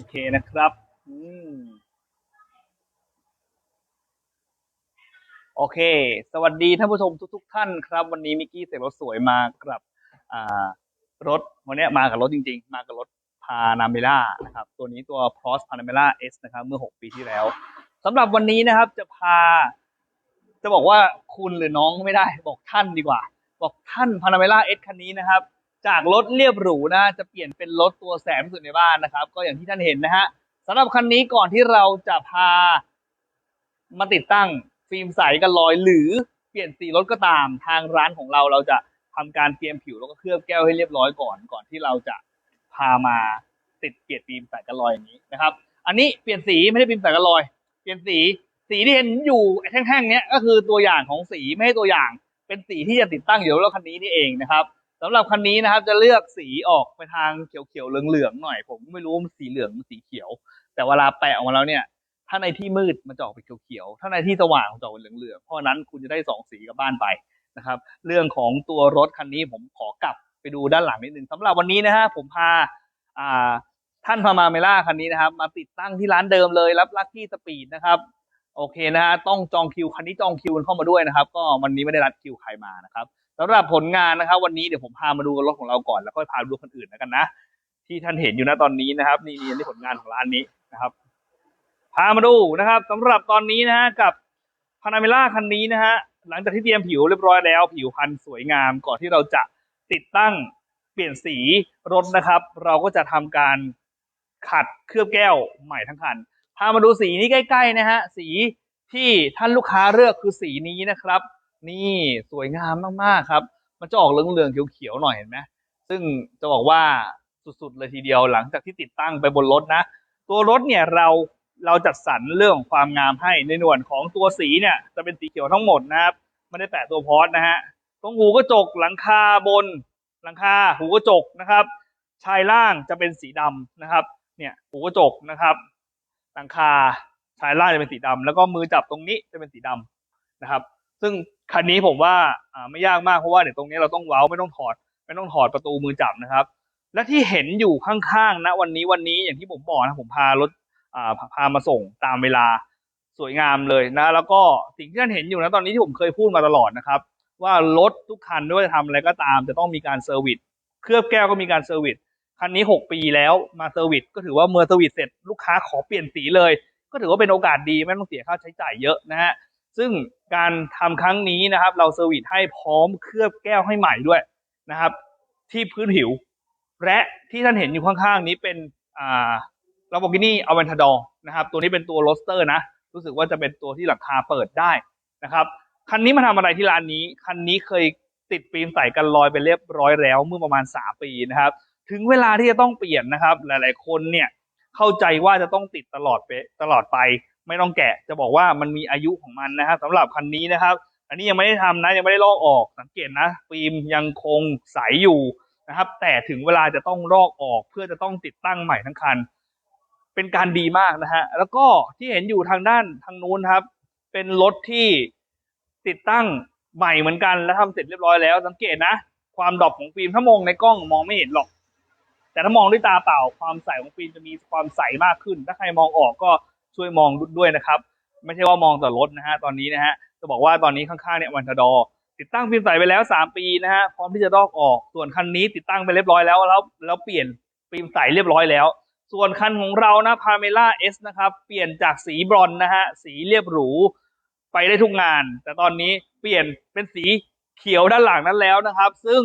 อเคนะครับอืมโอเค สวัสดีท่านผู้ชมทุกๆท่านครับ วันนี้มิกกี้เสร็จรถสวยมากับอ่ารถวันนี้มากับรถจริง ๆ มากับรถพานาเมล่านะครับ ตัวนี้ตัว p r o s Panamera S นะครับ เมื่อ 6 ปีที่แล้วสำหรับวันนี้นะครับจะพา จะบอกว่าคุณหรือน้องไม่ได้ บอกท่านดีกว่า บอกท่าน Panamera S คันนี้นะครับ จากรถเรียบหรูนะจะเปลี่ยนเป็นรถตัวแสนที่สุดในบ้านนะครับ ก็อย่างที่ท่านเห็นนะฮะสำหรับคันนี้ก่อนที่เราจะพามาติดตั้งฟิล์มใสกันรอย หรือเปลี่ยนสีรถก็ตามทางร้านของเราเราจะทำการเตรียมผิวแล้วก็เคลือบแก้วให้เรียบร้อยก่อนก่อนที่เราจะพามาติดเปลี่ยนฟิล์มใสกันรอยอย่างนี้นะครับ อันนี้เปลี่ยนสีไม่ได้ฟิล์มใสกันรอย เปลี่ยนสีสีที่เห็นอยู่ไอ้แท่งๆเนี้ยก็คือตัวอย่างของสีไม่ให้ตัวอย่าง เป็นสีที่จะติดตั้งอยู่รถคันนี้นี่เองนะครับ สำหรับคันนี้นะครับจะเลือกสีออกไปทางเขียวๆเหลืองๆหน่อย ผมไม่รู้มันสีเหลืองหรือสีเขียว แต่เวลาแปะออกมาแล้วเนี่ย ถ้าในที่มืดมันจะออกเป็นเขียวๆถ้าในที่สว่างมันจะออกเป็นเหลืองๆเพราะนั้นคุณจะได้สองสีกับบ้านไปนะครับ เรื่องของตัวรถคันนี้ผมขอกลับไปดูด้านหลังนิดนึงสำหรับวันนี้นะฮะผมพาอ่าท่านพามาเมล่าคันนี้นะครับ มาติดตั้งที่ร้านเดิมเลยรับลักกี้สปีดนะครับโอเคนะฮะต้องจองคิวคันนี้จองคิวกันเข้ามาด้วยนะครับ ก็วันนี้ไม่ได้รัดคิวใครมานะครับ สำหรับผลงานนะครับ วันนี้เดี๋ยวผมพามาดูรถของเราก่อนแล้วค่อยพาดูคนอื่นแล้วกันนะที่ท่านเห็นอยู่นะตอนนี้นะครับ นี่นี่อันนี่ผลงานของร้านนี้นะครับ พามาดูนะครับสำหรับตอนนี้นะฮะกับพานาเมล่าคันนี้นะฮะหลังจากที่เตรียมผิวเรียบร้อยแล้ว ผิวพันสวยงามก่อนที่เราจะติดตั้งเปลี่ยนสีรถนะครับ เราก็จะทำการขัดเคลือบแก้วใหม่ทั้งคันพามาดูสีนี้ใกล้ๆนะฮะสีที่ท่านลูกค้าเลือกคือสีนี้นะครับ นี่สวยงามมากๆครับ มันจะออกเหลืองๆเขียวๆหน่อยเห็นไหมซึ่งจะบอกว่าสุดๆเลยทีเดียวหลังจากที่ติดตั้งไปบนรถนะ ตัวรถเนี่ยเราเราจัดสรรเรื่องความงามให้ในหน่วนของตัวสีเนี่ย จะเป็นสีเขียวทั้งหมดนะครับไม่ได้แปะตัวพอสนะฮะตรงหูกระจกหลังคาบนหลังคาหูกระจกนะครับ ชายล่างจะเป็นสีดำนะครับ เนี่ยหูกระจกนะครับ หลังคาชายล่างจะเป็นสีดำแล้วก็มือจับตรงนี้จะเป็นสีดำนะครับ ซึ่ง คันนี้ผมว่าอ่าไม่ยากมากเพราะว่าเดี๋ยวตรงนี้เราต้องเว้าไม่ต้องถอด ไม่ต้องถอดประตูมือจับนะครับ และที่เห็นอยู่ข้างๆนะวันนี้วันนี้อย่างที่ผมบอกนะผมพารถอ่าพาพามาส่งตามเวลาสวยงามเลยนะ แล้วก็สิ่งที่ท่านเห็นอยู่นะตอนนี้ที่ผมเคยพูดมาตลอดนะครับ ว่ารถทุกคันไม่ว่าจะทำอะไรก็ตาม จะต้องมีการเซอร์วิสเคลือบแก้วก็มีการเซอร์วิสคันนี้หกปีแล้วมาเซอร์วิสก็ถือว่าเมื่อเซอร์วิสเสร็จลูกค้าขอเปลี่ยนสีเลย ก็ถือว่าเป็นโอกาสดีไม่ต้องเสียค่าใช้จ่ายเยอะนะฮะ ซึ่งการทำครั้งนี้นะครับ เราเซอร์วิสให้พร้อมเคลือบแก้วให้ใหม่ด้วยนะครับ ที่พื้นผิว และที่ท่านเห็นอยู่ข้างๆ นี้เป็นอ่าลาโบกินี่อเวนทาดอร์นะครับ ตัวนี้เป็นตัวโรสเตอร์นะ รู้สึกว่าจะเป็นตัวที่หลังคาเปิดได้นะครับ คันนี้มาทำอะไรที่ร้านนี้ คันนี้เคยติดฟิล์มใส่กันรอยไปเรียบร้อยแล้วเมื่อประมาณ 3 ปีนะครับ ถึงเวลาที่จะต้องเปลี่ยนนะครับ หลาย ๆ คนเนี่ยเข้าใจว่าจะต้องติดตลอดไปตลอดไป ไม่ต้องแกะจะบอกว่ามันมีอายุของมันนะครับสำหรับคันนี้นะครับ อันนี้ยังไม่ได้ทำนะยังไม่ได้ลอกออกสังเกตนะฟิล์มยังคงใสอยู่นะครับ แต่ถึงเวลาจะต้องลอกออกเพื่อจะต้องติดตั้งใหม่ทั้งคัน เป็นการดีมากนะฮะแล้วก็ที่เห็นอยู่ทางด้านทางนู้นครับ เป็นรถที่ติดตั้งใหม่เหมือนกันและทำเสร็จเรียบร้อยแล้ว สังเกตนะ ความดรอปของฟิล์มถ้ามองในกล้องมองไม่เห็นหรอก แต่ถ้ามองด้วยตาเปล่า ความใสของฟิล์มจะมีความใสมากขึ้น ถ้าใครมองออกก็ ช่วยมองด้วยนะครับ ไม่ใช่ว่ามองแต่รถนะฮะตอนนี้นะฮะจะบอกว่าตอนนี้ข้างๆเนี่ยวันทดอติดตั้งฟิล์มใสไปแล้ว 3 ปีนะฮะพร้อมที่จะลอกออก ส่วนคันนี้ติดตั้งไปเรียบร้อยแล้วแล้วแล้วเปลี่ยนฟิล์มใสเรียบร้อยแล้ว ส่วนคันของเรานะพาเมล่าเอสนะครับเปลี่ยนจากสีบรอนนะฮะสีเรียบหรูไปได้ทุกงาน แต่ตอนนี้เปลี่ยนเป็นสีเขียวด้านหลังนั้นแล้วนะครับ ซึ่ง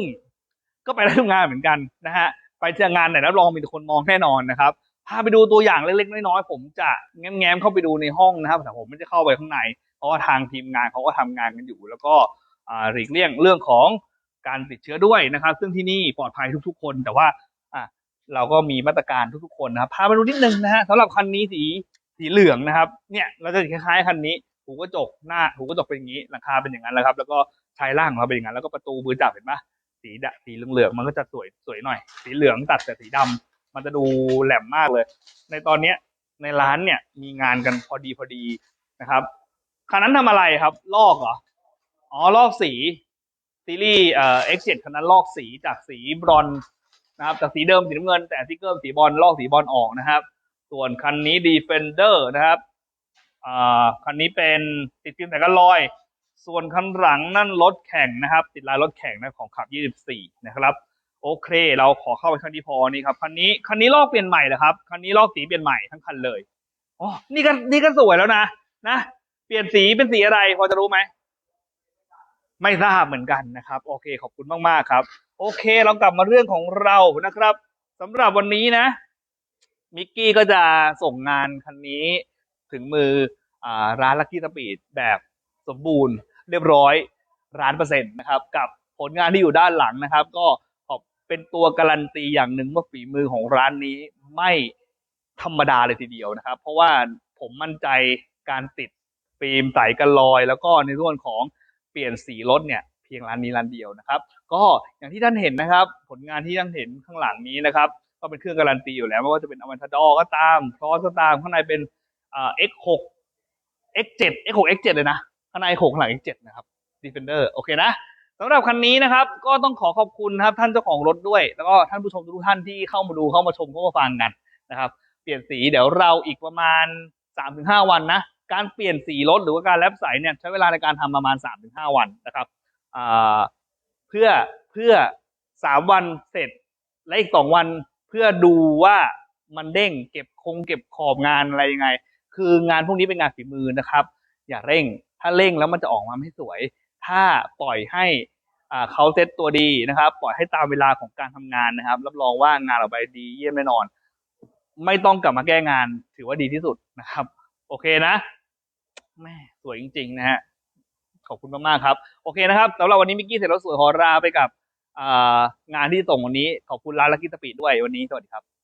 ก็ไปได้ทุกงานเหมือนกันนะฮะไปเจองานไหนรับรองมีแต่คนมองแน่นอนนะครับ พาไปดูตัวอย่างเล็กๆน้อยๆผมจะแง้มๆเข้าไปดูในห้องนะครับแต่ผมไม่ได้เข้าไปข้างใน เพราะว่าทางทีมงานเขาก็ทำงานกันอยู่ แล้วก็หลีกเลี่ยงเรื่องของการติดเชื้อด้วยนะครับ ซึ่งที่นี่ปลอดภัยทุก ๆ คน แต่ว่าเราก็มีมาตรการทุกๆคนนะครับพาไปดูนิดนึงนะฮะสำหรับคันนี้สีสีเหลืองนะครับ เนี่ยเราจะคล้ายๆคันนี้หูกระจกหน้าหูกระจกเป็นอย่างนี้หลังคาเป็นอย่างนั้นแหละครับ แล้วก็ชายล่างของเราเป็นอย่างนั้นแล้วก็ประตูมือจับเห็นปะสีดะสีเหลืองๆมันก็จะสวยสวยหน่อย สีเหลืองตัดแต่สีดำ มันจะดูแหลมมากเลย ในตอนเนี้ยในร้านเนี่ยมีงานกันพอดีพอดีนะครับคันนั้นทำอะไรครับ ลอกเหรอ อ๋อ ลอกสี ซีรีส์เอ่อ X7 คันนั้นลอกสีจากสีบรอนนะครับ จากสีเดิมสีน้ำเงิน แต่สติ๊กเกอร์สีบอลลอกสีบอลออกนะครับ ส่วนคันนี้ Defender นะครับอ่าคันนี้เป็นติดฟิล์มแต่กันลอย ส่วนคันหลังนั่นรถแข่งนะครับ ติดลายรถแข่งนะของขับ 24 นะครับ โอเค เราขอเข้าไปคันที่พอนี่ครับคันนี้คันนี้ลอกเปลี่ยนใหม่เหรอครับคันนี้ลอกสีเปลี่ยนใหม่ทั้งคันเลยอ๋อนี่ก็นี่ก็สวยแล้วนะนะเปลี่ยนสีเป็นสีอะไรพอจะรู้ไหมไม่ทราบเหมือนกันนะครับ โอเคขอบคุณมากๆครับ โอเค เรากลับมาเรื่องของเรานะครับสำหรับวันนี้นะมิกกี้ก็จะส่งงานคันนี้ถึงมืออร้านลักกี้สปีดแบบสมบูรณ์เรียบร้อยร้านเปอร์เซ็นต์นะครับ กับผลงานที่อยู่ด้านหลังนะครับ ก็ เป็นตัวการันตีอย่างหนึ่งว่าฝีมือของร้านนี้ไม่ธรรมดาเลยทีเดียวนะครับ เพราะว่าผมมั่นใจการติดฟิล์มใสกันลอย แล้วก็ในส่วนของเปลี่ยนสีรถเนี่ยเพียงร้านนี้ร้านเดียวนะครับ ก็อย่างที่ท่านเห็นนะครับ ผลงานที่ท่านเห็นข้างหลังนี้นะครับ ก็เป็นเครื่องการันตีอยู่แล้วไม่ว่าจะเป็นอวันทดอก็ตามครอสก็ตามข้างในเป็นอ่า X6 X7 X6 X7 เลยนะข้างใน6ข้างหลัง X7 นะครับ Defender โอเคนะ สำหรับคันนี้นะครับ ก็ต้องขอขอบคุณนะครับท่านเจ้าของรถด้วย แล้วก็ท่านผู้ชมทุกท่านที่เข้ามาดูเข้ามาชมเข้ามาฟังกันนะครับ เปลี่ยนสีเดี๋ยวเราอีกประมาณ 3-5 วันนะ การเปลี่ยนสีรถหรือว่าการแลบใสเนี่ยใช้เวลาในการทำประมาณ 3-5 วันนะครับเพื่อเพื่อ 3 วันเสร็จ และอีก 2 วันเพื่อดูว่ามันเด้งเก็บคงเก็บขอบงานอะไรยังไง คืองานพวกนี้เป็นงานฝีมือนะครับ อย่าเร่ง ถ้าเร่งแล้วมันจะออกมาไม่สวย ถ้าปล่อยให้อ่าเขาเซตตัวดีนะครับ ปล่อยให้ตามเวลาของการทำงานนะครับ รับรองว่างานออกไปดีเยี่ยมแน่นอน ไม่ต้องกลับมาแก้งาน ถือว่าดีที่สุดนะครับ โอเคนะแม่สวยจริง ๆ นะฮะขอบคุณมากๆครับ โอเคนะครับสำหรับวันนี้มิกกี้เสร็จแล้วสวยขอลาไปกับงานที่ส่งวันนี้ ขอบคุณร้านลักกี้สปีดด้วยวันนี้สวัสดีครับ